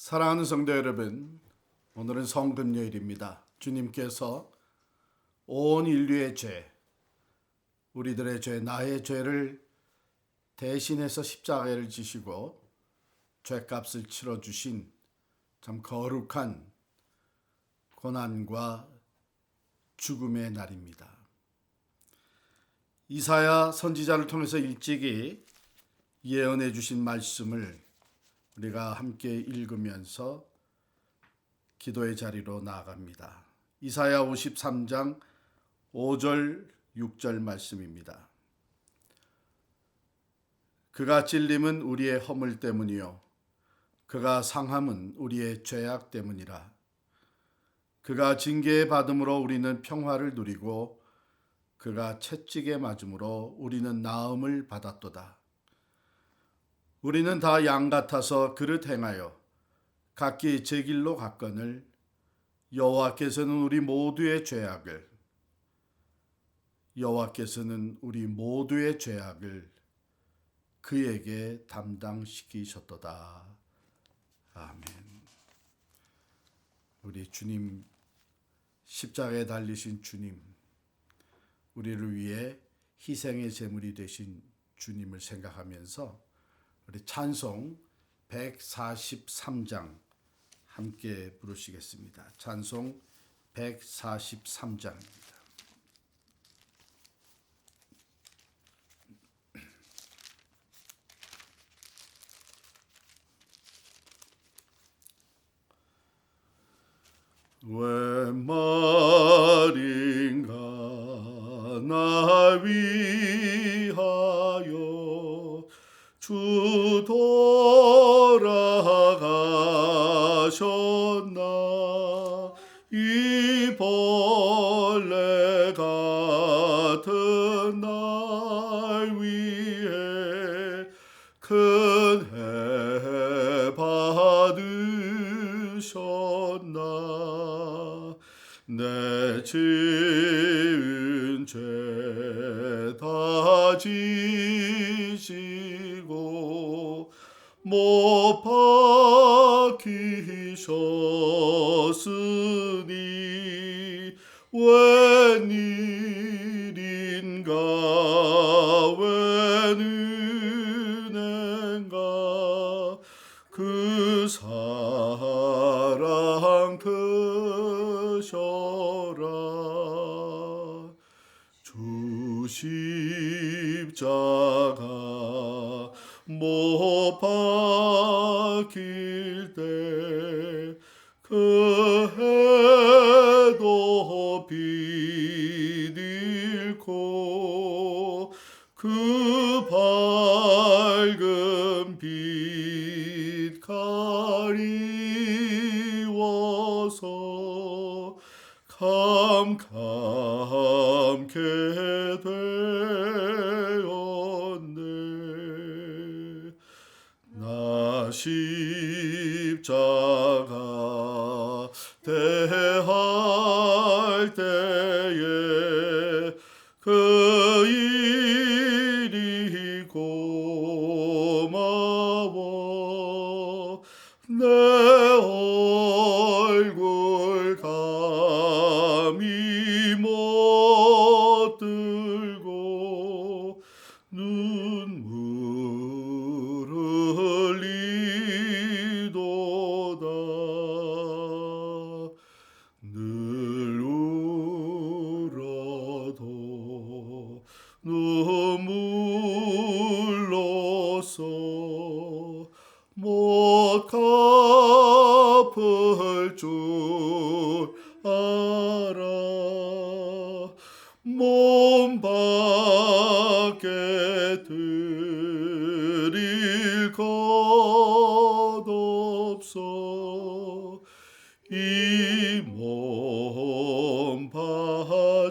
사랑하는 성도 여러분, 오늘은 성금요일입니다. 주님께서 온 인류의 죄, 우리들의 죄, 나의 죄를 대신해서 십자가를 지시고 죄값을 치러 주신 참 거룩한 고난과 죽음의 날입니다. 이사야 선지자를 통해서 일찍이 예언해 주신 말씀을 우리가 함께 읽으면서 기도의 자리로 나아갑니다. 이사야 53장 5절 6절 말씀입니다. 그가 찔림은 우리의 허물 때문이요 그가 상함은 우리의 죄악 때문이라 그가 징계 받음으로 우리는 평화를 누리고 그가 채찍에 맞음으로 우리는 나음을 받았도다. 우리는 다 양 같아서 그릇 행하여 각기 제 길로 갔거늘 여호와께서는 우리 모두의 죄악을 여호와께서는 우리 모두의 죄악을 그에게 담당시키셨도다. 아멘. 우리 주님 십자가에 달리신 주님 우리를 위해 희생의 제물이 되신 주님을 생각하면서 우리 찬송 143장 함께 부르시겠습니다. 찬송 143장입니다. 왜 말 그 사랑 크셔라. 주 십자가 못 박힐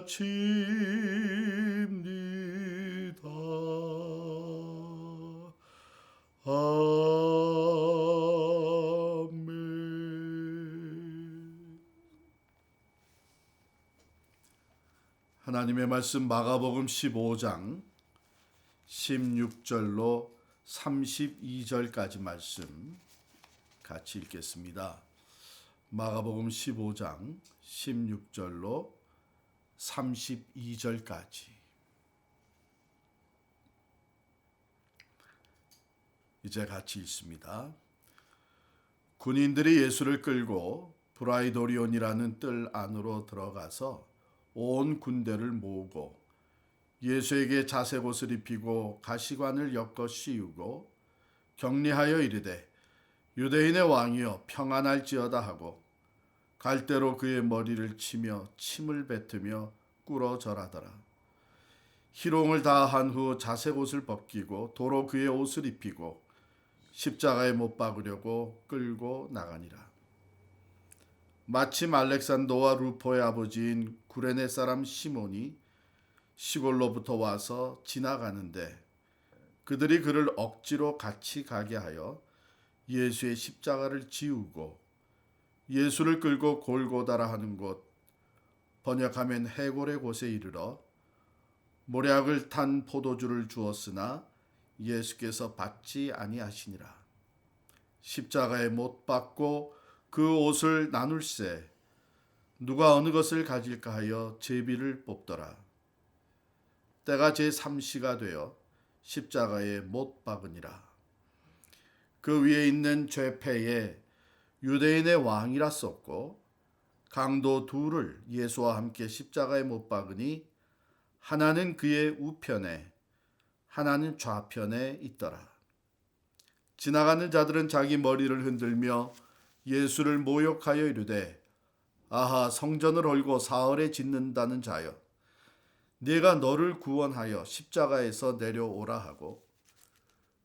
바칩니다. 아멘. 하나님의 말씀 마가복음 15장 16절로 32절까지 말씀 같이 읽겠습니다. 마가복음 15장 16절로 32절까지 이제 같이 읽습니다. 군인들이 예수를 끌고 브라이도리온이라는 뜰 안으로 들어가서 온 군대를 모으고 예수에게 자색 옷을 입히고 가시관을 엮어 씌우고 격리하여 이르되 유대인의 왕이여 평안할지어다 하고 갈대로 그의 머리를 치며 침을 뱉으며 꿇어 절하더라. 희롱을 다한 후 자색 옷을 벗기고 도로 그의 옷을 입히고 십자가에 못 박으려고 끌고 나가니라. 마침 알렉산더와 루포의 아버지인 구레네 사람 시몬이 시골로부터 와서 지나가는데 그들이 그를 억지로 같이 가게 하여 예수의 십자가를 지우고 예수를 끌고 골고다라 하는 곳 번역하면 해골의 곳에 이르러 모략을 탄 포도주를 주었으나 예수께서 받지 아니하시니라. 십자가에 못 박고 그 옷을 나눌세 누가 어느 것을 가질까 하여 제비를 뽑더라. 때가 제 3시가 되어 십자가에 못 박으니라 그 위에 있는 죄패에 유대인의 왕이라 썼고 강도 둘을 예수와 함께 십자가에 못 박으니 하나는 그의 우편에 하나는 좌편에 있더라. 지나가는 자들은 자기 머리를 흔들며 예수를 모욕하여 이르되 아하 성전을 헐고 사흘에 짓는다는 자여 네가 너를 구원하여 십자가에서 내려오라 하고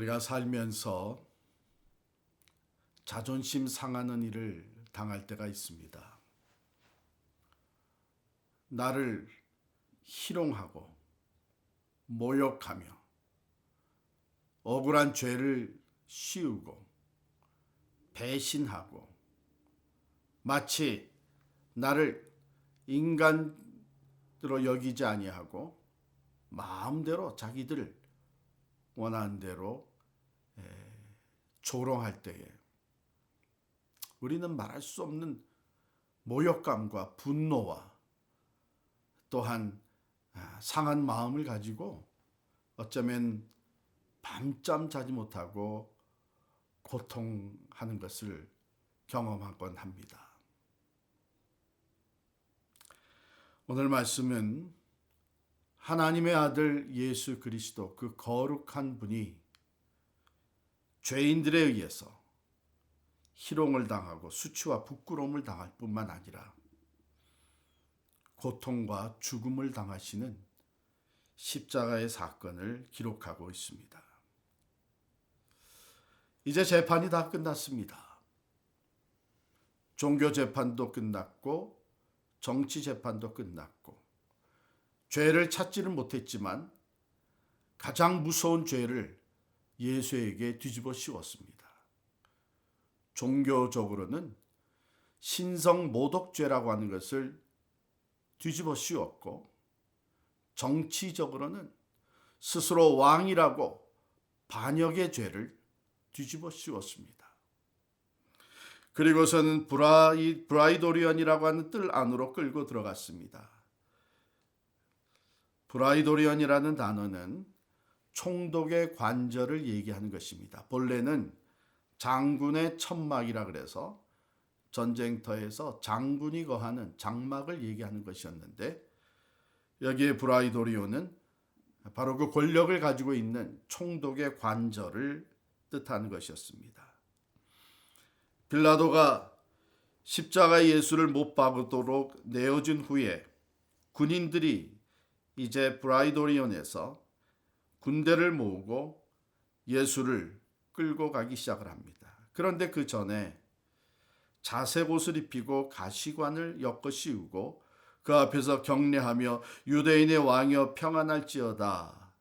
우리가 살면서 자존심 상하는 일을 당할 때가 있습니다. 나를 희롱하고 모욕하며 억울한 죄를 씌우고 배신하고 마치 나를 인간으로 여기지 아니하고 마음대로 자기들 원하는 대로 조롱할 때에 우리는 말할 수 없는 모욕감과 분노와 또한 아, 상한 마음을 가지고 어쩌면 밤잠 자지 못하고 고통하는 것을 경험하곤 합니다. 오늘 말씀은 하나님의 아들 예수 그리스도 그 거룩한 분이 죄인들에 의해서 희롱을 당하고 수치와 부끄러움을 당할 뿐만 아니라 고통과 죽음을 당하시는 십자가의 사건을 기록하고 있습니다. 이제 재판이 다 끝났습니다. 종교 재판도 끝났고 정치 재판도 끝났고 죄를 찾지는 못했지만 가장 무서운 죄를 예수에게 뒤집어 씌웠습니다. 종교적으로는 신성 모독죄라고 하는 것을 뒤집어 씌웠고 정치적으로는 스스로 왕이라고 반역의 죄를 뒤집어 씌웠습니다. 그리고서는 브라이, 브라이도리언이라고 하는 뜰 안으로 끌고 들어갔습니다. 브라이도리언이라는 단어는 총독의 관절을 얘기하는 것입니다. 본래는 장군의 천막이라 그래서 전쟁터에서 장군이 거하는 장막을 얘기하는 것이었는데 여기에 브라이도리오는 바로 그 권력을 가지고 있는 총독의 관절을 뜻하는 것이었습니다. 빌라도가 십자가 예수를 못 박도록 내어준 후에 군인들이 이제 브라이도리온에서 군대를 모으고 예수를 끌고 가기 시작을 합니다. 그런데 그 전에 자색 옷을 입히고 가시관을 엮어 씌우고 그 앞에서 경례하며 유대인의 왕이여 평안할지어다.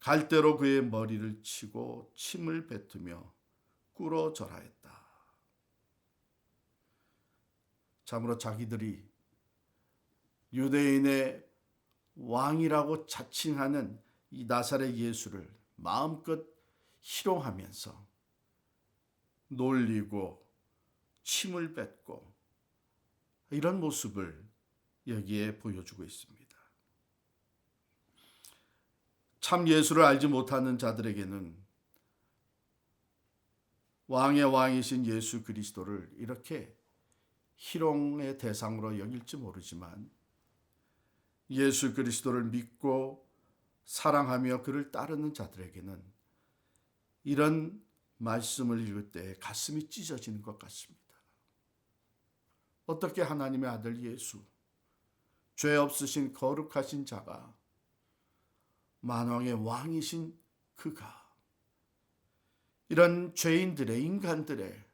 갈대로 그의 머리를 치고 침을 뱉으며 꿇어 절하였다. 참으로 자기들이 유대인의 왕이라고 자칭하는 이 나사렛 예수를 마음껏 희롱하면서 놀리고 침을 뱉고 이런 모습을 여기에 보여주고 있습니다. 참 예수를 알지 못하는 자들에게는 왕의 왕이신 예수 그리스도를 이렇게 희롱의 대상으로 여길지 모르지만 예수 그리스도를 믿고 사랑하며 그를 따르는 자들에게는 이런 말씀을 읽을 때 가슴이 찢어지는 것 같습니다. 어떻게 하나님의 아들 예수, 죄 없으신 거룩하신 자가 만왕의 왕이신 그가 이런 죄인들의 인간들의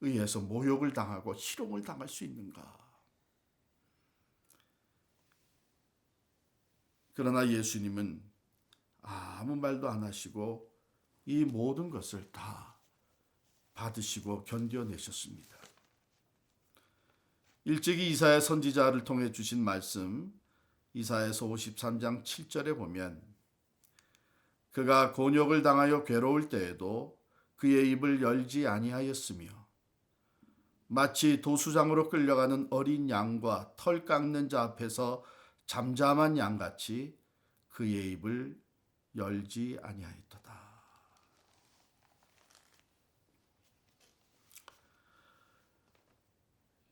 의해서 모욕을 당하고 희롱을 당할 수 있는가? 그러나 예수님은 아무 말도 안 하시고 이 모든 것을 다 받으시고 견뎌내셨습니다. 일찍이 이사야 선지자를 통해 주신 말씀 이사야서 53장 7절에 보면 그가 곤욕을 당하여 괴로울 때에도 그의 입을 열지 아니하였으며 마치 도수장으로 끌려가는 어린 양과 털 깎는 자 앞에서 잠잠한 양같이 그의 입을 열지 아니하였도다.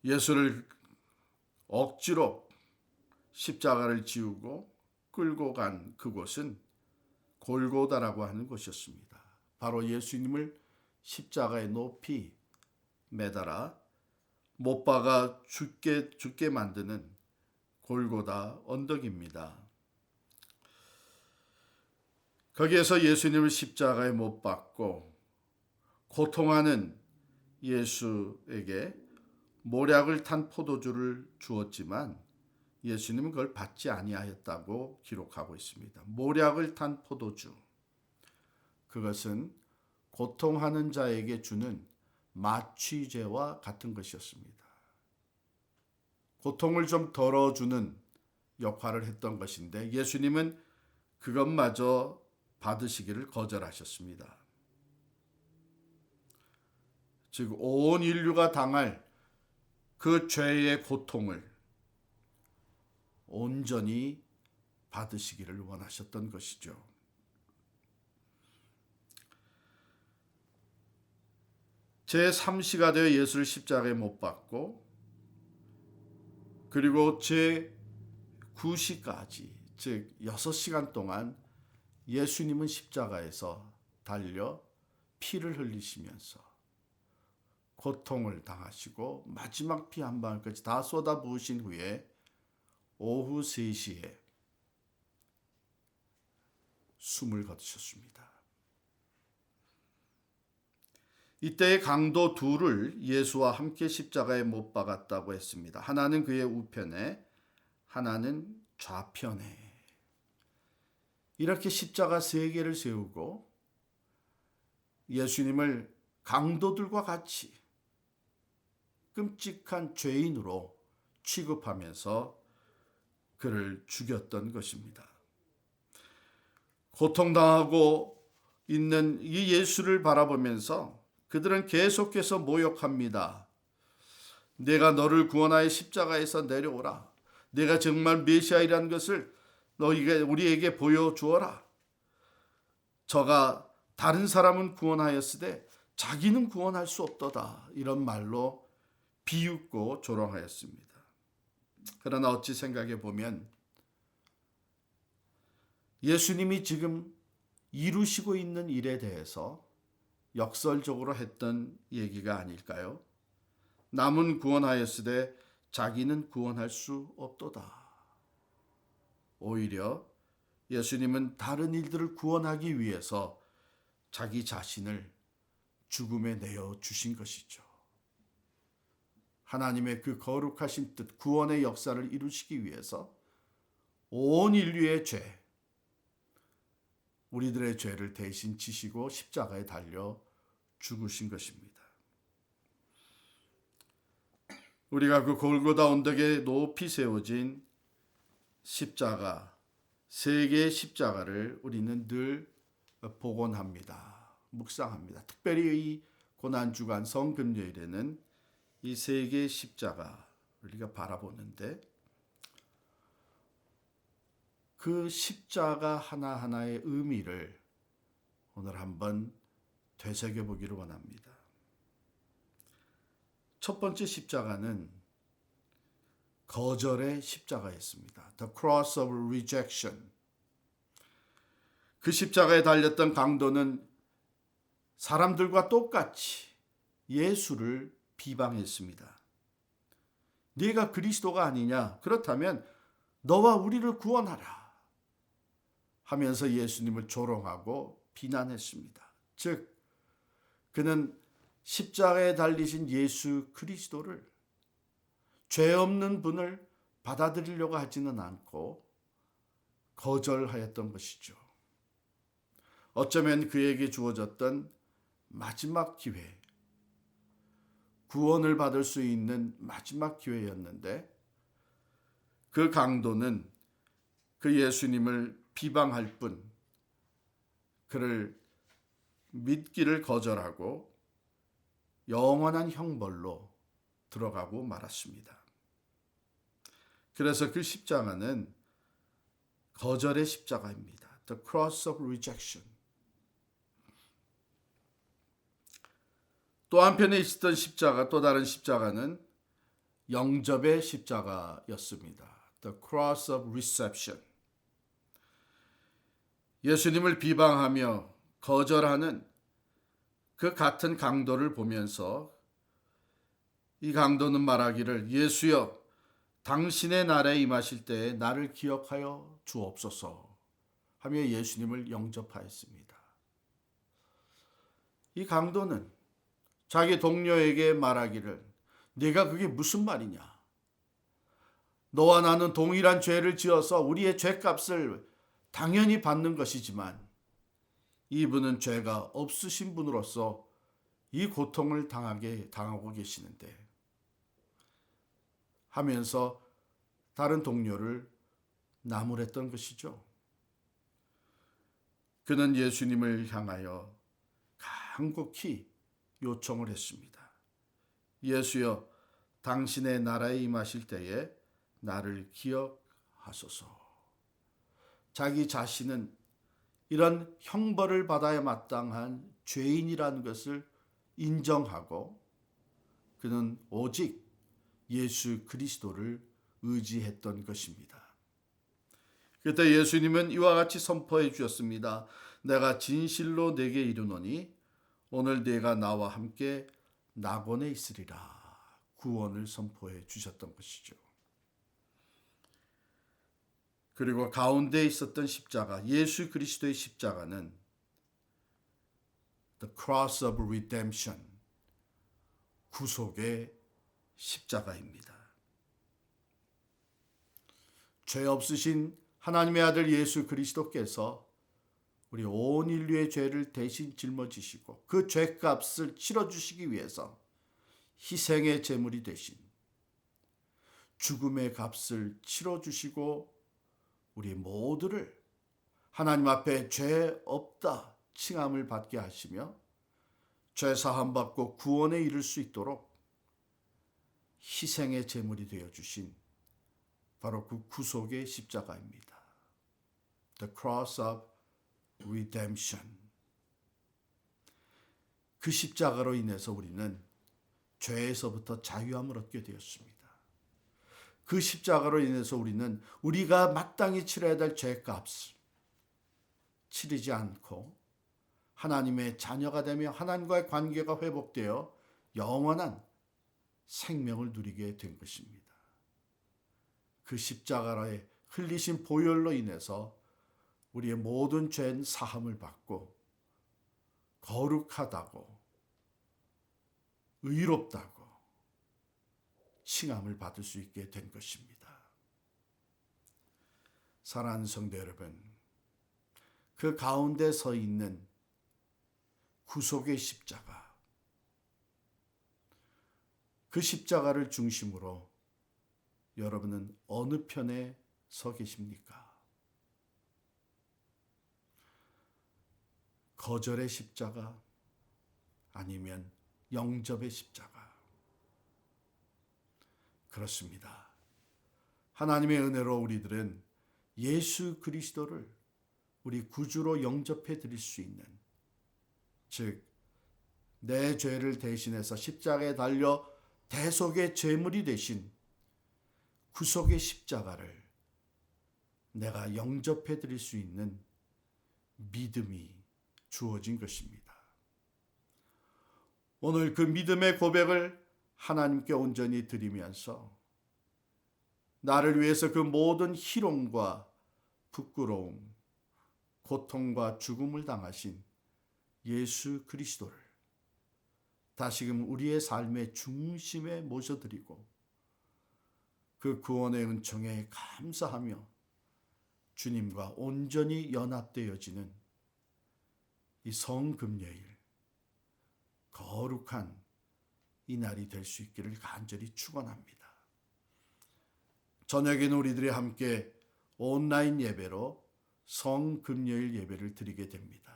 예수를 억지로 십자가를 지우고 끌고 간 그곳은 골고다라고 하는 곳이었습니다. 바로 예수님을 십자가에 높이 매달아 못 박아 죽게 죽게 만드는 골고다 언덕입니다. 거기에서 예수님을 십자가에 못 박고 고통하는 예수에게 모략을 탄 포도주를 주었지만 예수님은 그걸 받지 아니하였다고 기록하고 있습니다. 모략을 탄 포도주. 그것은 고통하는 자에게 주는 마취제와 같은 것이었습니다. 고통을 좀 덜어주는 역할을 했던 것인데 예수님은 그것마저 받으시기를 거절하셨습니다. 즉, 온 인류가 당할 그 죄의 고통을 온전히 받으시기를 원하셨던 것이죠. 제 3시가 되어 예수를 십자가에 못 박고 그리고 제 9시까지 즉 6시간 동안 예수님은 십자가에서 달려 피를 흘리시면서 고통을 당하시고 마지막 피 한 방울까지 다 쏟아 부으신 후에 오후 3시에 숨을 거두셨습니다. 이때의 강도 둘을 예수와 함께 십자가에 못 박았다고 했습니다. 하나는 그의 우편에, 하나는 좌편에. 이렇게 십자가 세 개를 세우고 예수님을 강도들과 같이 끔찍한 죄인으로 취급하면서 그를 죽였던 것입니다. 고통당하고 있는 이 예수를 바라보면서 그들은 계속해서 모욕합니다. 내가 너를 구원하여 십자가에서 내려오라. 내가 정말 메시아이라는 것을 너희가 우리에게 보여주어라. 저가 다른 사람은 구원하였으되 자기는 구원할 수 없도다. 이런 말로 비웃고 조롱하였습니다. 그러나 어찌 생각해 보면 예수님이 지금 이루시고 있는 일에 대해서 역설적으로 했던 얘기가 아닐까요? 남은 구원하였으되 자기는 구원할 수 없도다. 오히려 예수님은 다른 일들을 구원하기 위해서 자기 자신을 죽음에 내어 주신 것이죠. 하나님의 그 거룩하신 뜻, 구원의 역사를 이루시기 위해서 온 인류의 죄, 우리들의 죄를 대신 지시고 십자가에 달려 죽으신 것입니다. 우리가 그 골고다 언덕에 높이 세워진 십자가, 세 개의 십자가를 우리는 늘 복원합니다. 묵상합니다. 특별히 이 고난주간 성금요일에는 이 세 개의 십자가 우리가 바라보는데 그 십자가 하나하나의 의미를 오늘 한번 되새겨 보기를 원합니다. 첫 번째 십자가는 거절의 십자가였습니다. The cross of rejection. 그 십자가에 달렸던 강도는 사람들과 똑같이 예수를 비방했습니다. 네가 그리스도가 아니냐? 그렇다면 너와 우리를 구원하라. 하면서 예수님을 조롱하고 비난했습니다. 즉, 그는 십자가에 달리신 예수 그리스도를 죄 없는 분을 받아들이려고 하지는 않고 거절하였던 것이죠. 어쩌면 그에게 주어졌던 마지막 기회, 구원을 받을 수 있는 마지막 기회였는데 그 강도는 그 예수님을 비방할 뿐 그를 믿기를 거절하고 영원한 형벌로 들어가고 말았습니다. 그래서 그 십자가는 거절의 십자가입니다. The cross of rejection. 또 한편에 있었던 십자가, 또 다른 십자가는 영접의 십자가였습니다. The cross of reception. 예수님을 비방하며 거절하는 그 같은 강도를 보면서 이 강도는 말하기를 예수여 당신의 나라에 임하실 때에 나를 기억하여 주옵소서 하며 예수님을 영접하였습니다. 이 강도는 자기 동료에게 말하기를 네가 그게 무슨 말이냐? 너와 나는 동일한 죄를 지어서 우리의 죄값을 당연히 받는 것이지만 이분은 죄가 없으신 분으로서 이 고통을 당하게 당하고 계시는데 하면서 다른 동료를 나무랬던 것이죠. 그는 예수님을 향하여 간곡히 요청을 했습니다. 예수여, 당신의 나라에 임하실 때에 나를 기억하소서. 자기 자신은 이런 형벌을 받아야 마땅한 죄인이라는 것을 인정하고 그는 오직 예수 그리스도를 의지했던 것입니다. 그때 예수님은 이와 같이 선포해 주셨습니다. 내가 진실로 내게 이르노니 오늘 내가 나와 함께 낙원에 있으리라. 구원을 선포해 주셨던 것이죠. 그리고 가운데 있었던 십자가, 예수 그리스도의 십자가는 the cross of redemption, 구속의 십자가입니다. 죄 없으신 하나님의 아들 예수 그리스도께서 우리 온 인류의 죄를 대신 짊어지시고 그 죄값을 치러주시기 위해서 희생의 제물이 되신 죽음의 값을 치러주시고 우리 모두를 하나님 앞에 죄 없다 칭함을 받게 하시며 죄 사함 받고 구원에 이를 수 있도록 희생의 제물이 되어 주신 바로 그 구속의 십자가입니다. The cross of redemption. 그 십자가로 인해서 우리는 죄에서부터 자유함을 얻게 되었습니다. 그 십자가로 인해서 우리는 우리가 마땅히 치러야 될 죄값을 치르지 않고 하나님의 자녀가 되며 하나님과의 관계가 회복되어 영원한 생명을 누리게 된 것입니다. 그 십자가에 흘리신 보혈로 인해서 우리의 모든 죄는 사함을 받고 거룩하다고 의롭다고 칭함을 받을 수 있게 된 것입니다. 사랑하는 성도 여러분, 그 가운데 서 있는 구속의 십자가, 그 십자가를 중심으로 여러분은 어느 편에 서 계십니까? 거절의 십자가 아니면 영접의 십자가. 그렇습니다. 하나님의 은혜로 우리들은 예수 그리스도를 우리 구주로 영접해 드릴 수 있는 즉 내 죄를 대신해서 십자가에 달려 대속의 제물이 되신 구속의 십자가를 내가 영접해 드릴 수 있는 믿음이 주어진 것입니다. 오늘 그 믿음의 고백을 하나님께 온전히 드리면서 나를 위해서 그 모든 희롱과 부끄러움, 고통과 죽음을 당하신 예수 그리스도를 다시금 우리의 삶의 중심에 모셔드리고 그 구원의 은총에 감사하며 주님과 온전히 연합되어지는 이 성금요일 거룩한 이 날이 될 수 있기를 간절히 축원합니다. 저녁에는 우리들이 함께 온라인 예배로 성금요일 예배를 드리게 됩니다.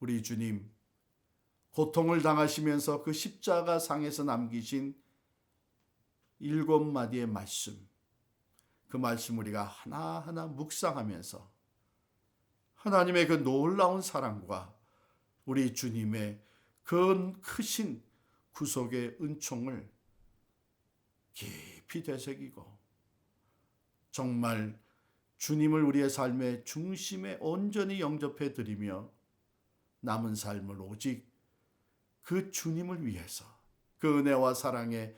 우리 주님 고통을 당하시면서 그 십자가 상에서 남기신 일곱 마디의 말씀 그 말씀 우리가 하나하나 묵상하면서 하나님의 그 놀라운 사랑과 우리 주님의 그 크신 구속의 은총을 깊이 되새기고 정말 주님을 우리의 삶의 중심에 온전히 영접해 드리며 남은 삶을 오직 그 주님을 위해서 그 은혜와 사랑에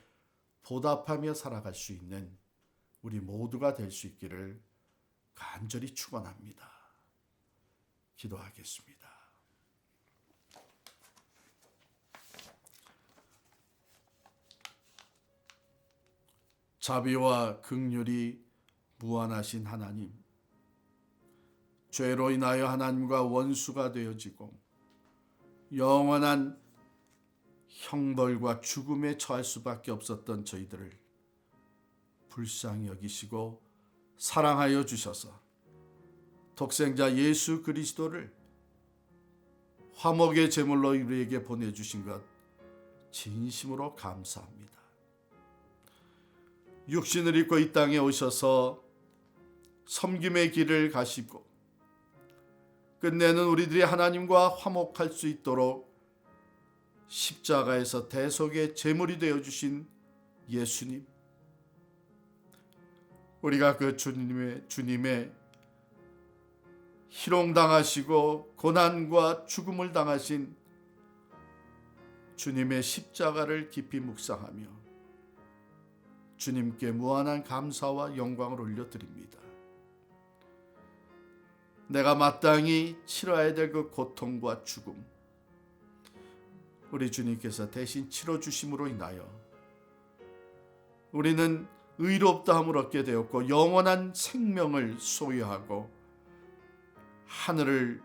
보답하며 살아갈 수 있는 우리 모두가 될 수 있기를 간절히 축원합니다. 기도하겠습니다. 자비와 극률이 무한하신 하나님, 죄로 인하여 하나님과 원수가 되어지고 영원한 형벌과 죽음에 처할 수밖에 없었던 저희들을 불쌍히 여기시고 사랑하여 주셔서 독생자 예수 그리스도를 화목의 제물로 우리에게 보내주신 것 진심으로 감사합니다. 육신을 입고 이 땅에 오셔서 섬김의 길을 가시고 끝내는 우리들이 하나님과 화목할 수 있도록 십자가에서 대속의 제물이 되어 주신 예수님. 우리가 그 주님의 주님의 희롱당하시고 고난과 죽음을 당하신 주님의 십자가를 깊이 묵상하며 주님께 무한한 감사와 영광을 올려드립니다. 내가 마땅히 치러야 될 그 고통과 죽음, 우리 주님께서 대신 치러 주심으로 인하여 우리는 의롭다함을 얻게 되었고 영원한 생명을 소유하고 하늘을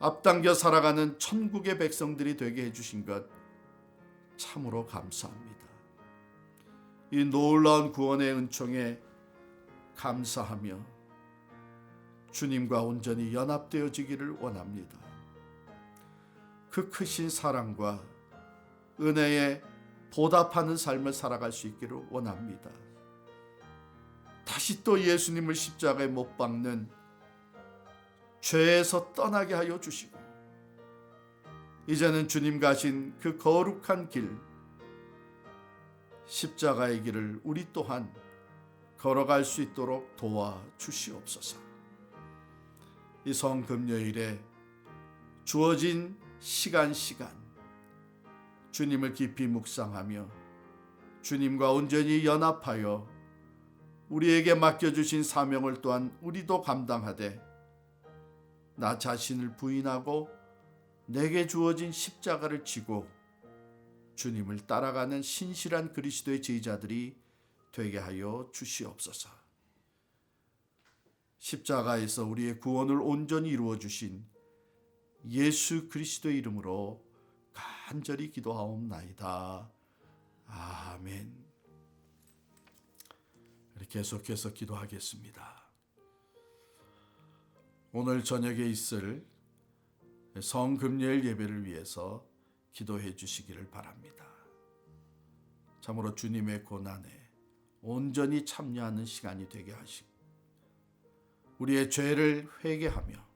앞당겨 살아가는 천국의 백성들이 되게 해주신 것 참으로 감사합니다. 이 놀라운 구원의 은총에 감사하며 주님과 온전히 연합되어지기를 원합니다. 그 크신 사랑과 은혜에 보답하는 삶을 살아갈 수 있기를 원합니다. 다시 또 예수님을 십자가에 못 박는 죄에서 떠나게 하여 주시고 이제는 주님 가신 그 거룩한 길 십자가의 길을 우리 또한 걸어갈 수 있도록 도와 주시옵소서. 이 성금요일에 주어진 시간 시간 주님을 깊이 묵상하며 주님과 온전히 연합하여 우리에게 맡겨주신 사명을 또한 우리도 감당하되 나 자신을 부인하고 내게 주어진 십자가를 지고 주님을 따라가는 신실한 그리스도의 제자들이 되게 하여 주시옵소서. 십자가에서 우리의 구원을 온전히 이루어 주신 예수 그리스도의 이름으로 간절히 기도하옵나이다. 아멘. 계속해서 기도하겠습니다. 오늘 저녁에 있을 성금요일 예배를 위해서 기도해 주시기를 바랍니다. 참으로 주님의 고난에 온전히 참여하는 시간이 되게 하시고 우리의 죄를 회개하며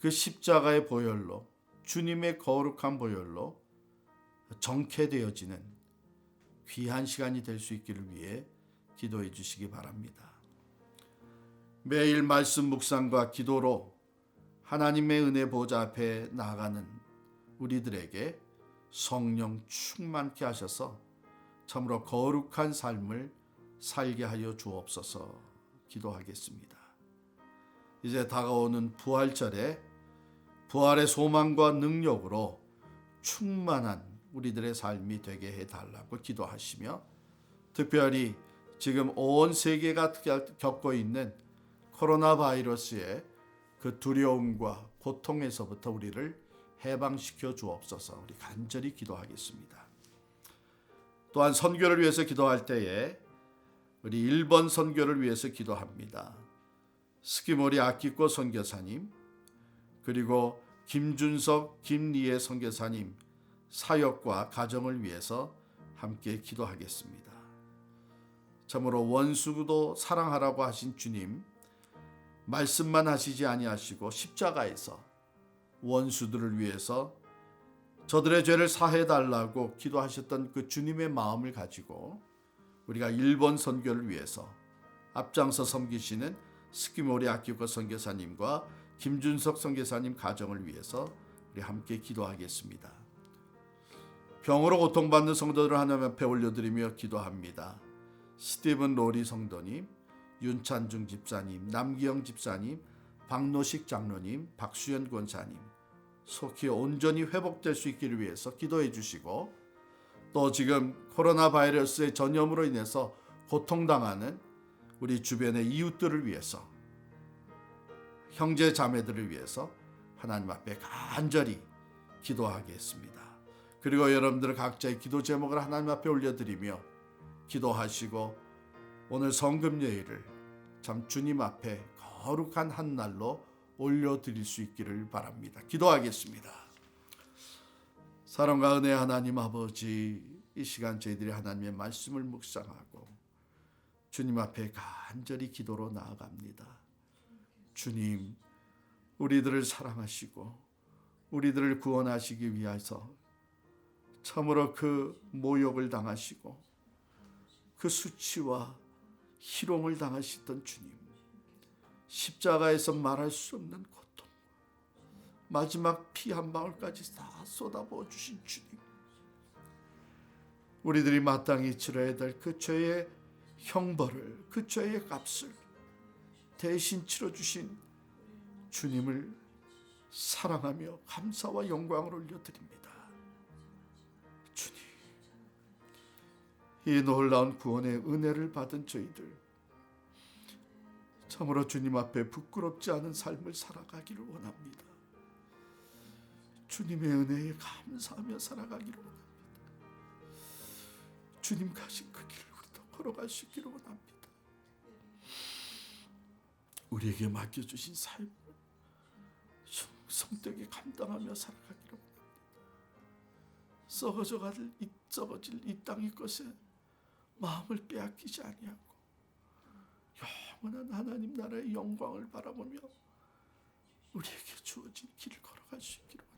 그 십자가의 보혈로 주님의 거룩한 보혈로 정케되어지는 귀한 시간이 될 수 있기를 위해 기도해 주시기 바랍니다. 매일 말씀 묵상과 기도로 하나님의 은혜 보좌 앞에 나아가는 우리들에게 성령 충만케 하셔서 참으로 거룩한 삶을 살게 하여 주옵소서 기도하겠습니다. 이제 다가오는 부활절에 부활의 소망과 능력으로 충만한 우리들의 삶이 되게 해달라고 기도하시며 특별히 지금 온 세계가 겪고 있는 코로나 바이러스의 그 두려움과 고통에서부터 우리를 해방시켜 주옵소서 우리 간절히 기도하겠습니다. 또한 선교를 위해서 기도할 때에 우리 1번 선교를 위해서 기도합니다. 스키모리 아키코 선교사님 그리고 김준석 김리에 선교사님 사역과 가정을 위해서 함께 기도하겠습니다. 참으로 원수도 사랑하라고 하신 주님 말씀만 하시지 아니하시고 십자가에서 원수들을 위해서 저들의 죄를 사해 달라고 기도하셨던 그 주님의 마음을 가지고 우리가 일본 선교를 위해서 앞장서 섬기시는 스키모리 아키코 선교사님과 김준석 선교사님 가정을 위해서 우리 함께 기도하겠습니다. 병으로 고통받는 성도들을 하나님 앞에 올려드리며 기도합니다. 스티븐 로리 성도님, 윤찬중 집사님, 남기영 집사님, 박노식 장로님, 박수현 권사님 속히 온전히 회복될 수 있기를 위해서 기도해 주시고 또 지금 코로나 바이러스의 전염으로 인해서 고통당하는 우리 주변의 이웃들을 위해서 형제 자매들을 위해서 하나님 앞에 간절히 기도하겠습니다. 그리고 여러분들 각자의 기도 제목을 하나님 앞에 올려드리며 기도하시고 오늘 성금예일을 참 주님 앞에 거룩한 한 날로 올려드릴 수 있기를 바랍니다. 기도하겠습니다. 사랑과 은혜 하나님 아버지 이 시간 저희들이 하나님의 말씀을 묵상하고 주님 앞에 간절히 기도로 나아갑니다. 주님 우리들을 사랑하시고 우리들을 구원하시기 위해서 참으로 그 모욕을 당하시고 그 수치와 희롱을 당하시던 주님 십자가에서 말할 수 없는 고통 마지막 피 한 방울까지 다 쏟아부어 주신 주님 우리들이 마땅히 치러야 될 그 죄의 형벌을 그 죄의 값을 대신 치러 주신 주님을 사랑하며 감사와 영광을 올려드립니다. 주님 이 놀라운 구원의 은혜를 받은 저희들 참으로 주님 앞에 부끄럽지 않은 삶을 살아가기를 원합니다. 주님의 은혜에 감사하며 살아가기를 원합니다. 주님 가신 그 길을 우리도 있기를 원합니다. 우리에게 맡겨주신 삶을 성되게 감당하며 살아가기를 원합니다. 썩어져갈 이 썩어질 이 땅의 것에 마음을 빼앗기지 아니하고 영원한 하나님 나라의 영광을 바라보며 우리에게 주어진 길을 걸어갈 수 있기를.